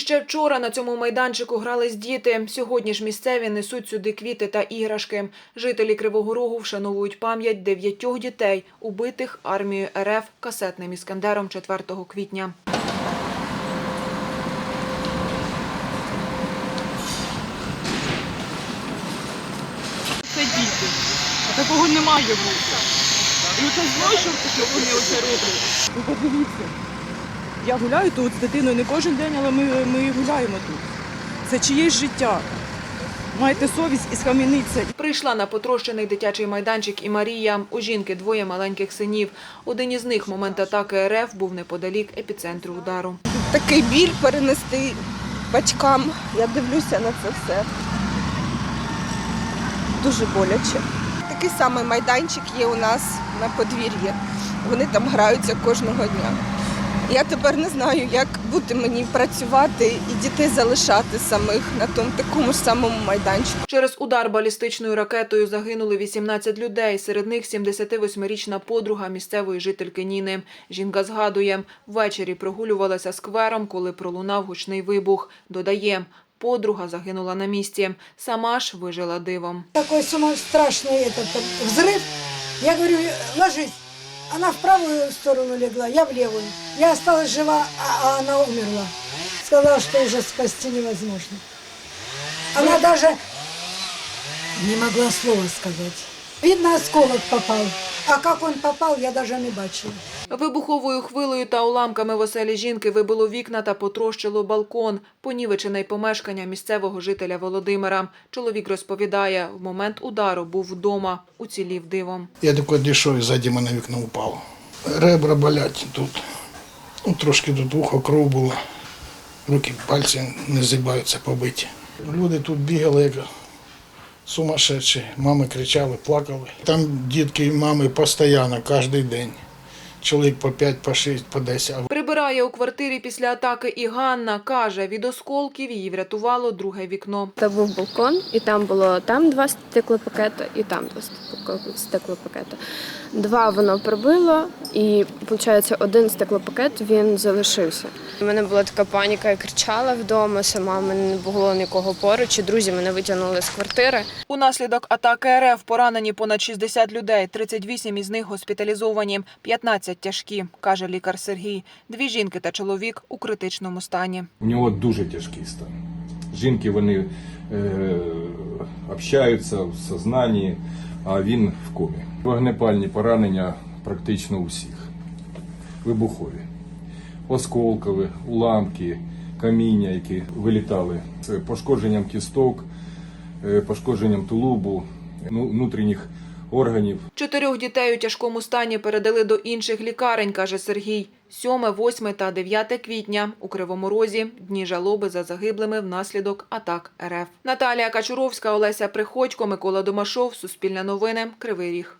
ще вчора на цьому майданчику грались діти. Сьогодні ж місцеві несуть сюди квіти та іграшки. Жителі Кривого Рогу вшановують пам'ять дев'ятьох дітей, убитих армією РФ касетним іскандером 4 квітня. Це діти. А такого не має бути. І оце злочин, що вони оце роблять. Ви подивіться. Я гуляю тут з дитиною не кожен день, але ми, ми гуляємо тут. Це чиєсь життя. Майте совість і схаменіться. Прийшла на потрощений дитячий майданчик і Марія. У жінки двоє маленьких синів. Один із них момент атаки РФ був неподалік епіцентру удару. такий біль перенести батькам. Я дивлюся на це все. Дуже боляче. Такий самий майданчик є у нас на подвір'ї. Вони там граються кожного дня. Я тепер не знаю, як бути мені працювати і дітей залишати самих на тому такому ж самому майданчику. Через удар балістичною ракетою загинули 18 людей. Серед них 78-річна подруга місцевої жительки Ніни. Жінка згадує, ввечері прогулювалася сквером, коли пролунав гучний вибух. Додає, подруга загинула на місці. Сама ж вижила дивом. такой сума страшный этот э, взрыв. Я говорю, ложись. Она в правую сторону легла, я в левую. Я осталась жива, а, она умерла. Сказала, что уже спасти невозможно. Она даже не могла слова сказать. Видно, осколок попал. А как он попал, я даже не бачила. Вибуховою хвилею та уламками в оселі жінки вибило вікна та потрощило балкон. Понівечене й помешкання місцевого жителя Володимира. Чоловік розповідає, в момент удару був вдома, уцілів дивом. Я тако дійшов і ззаді мене вікно впало. Ребра болять тут. Ну, трошки тут вухо кров була. Руки, пальці не зібаються побиті. Люди тут бігали як сумасшедші. Мами кричали, плакали. Там дітки і мами постійно, кожен день. Чоловік по 5, по 6, по 10. Прибирає у квартирі після атаки і Ганна. Каже, від осколків її врятувало друге вікно. Це був балкон, і там було там два стеклопакети, і там два стекло- стеклопакети. Два воно пробило, і виходить, один стеклопакет він залишився. У мене була така паніка, я кричала вдома сама, в мене не було нікого поруч, і друзі мене витягнули з квартири. Унаслідок атаки РФ поранені понад 60 людей, 38 із них госпіталізовані, 15 тяжкі, каже лікар Сергій. Дві жінки та чоловік у критичному стані. У нього дуже тяжкий стан. Жінки вони е, общаються в сознанні, а він в комі. Вогнепальні поранення практично у всіх. Вибухові, осколкові, уламки, каміння, які вилітали з пошкодженням кісток, е, пошкодженням тулубу, ну, внутрішніх органів. Чотирьох дітей у тяжкому стані передали до інших лікарень, каже Сергій. 7, 8 та 9 квітня у Кривому Розі – дні жалоби за загиблими внаслідок атак РФ. Наталія Качуровська, Олеся Приходько, Микола Домашов, Суспільне новини, Кривий Ріг.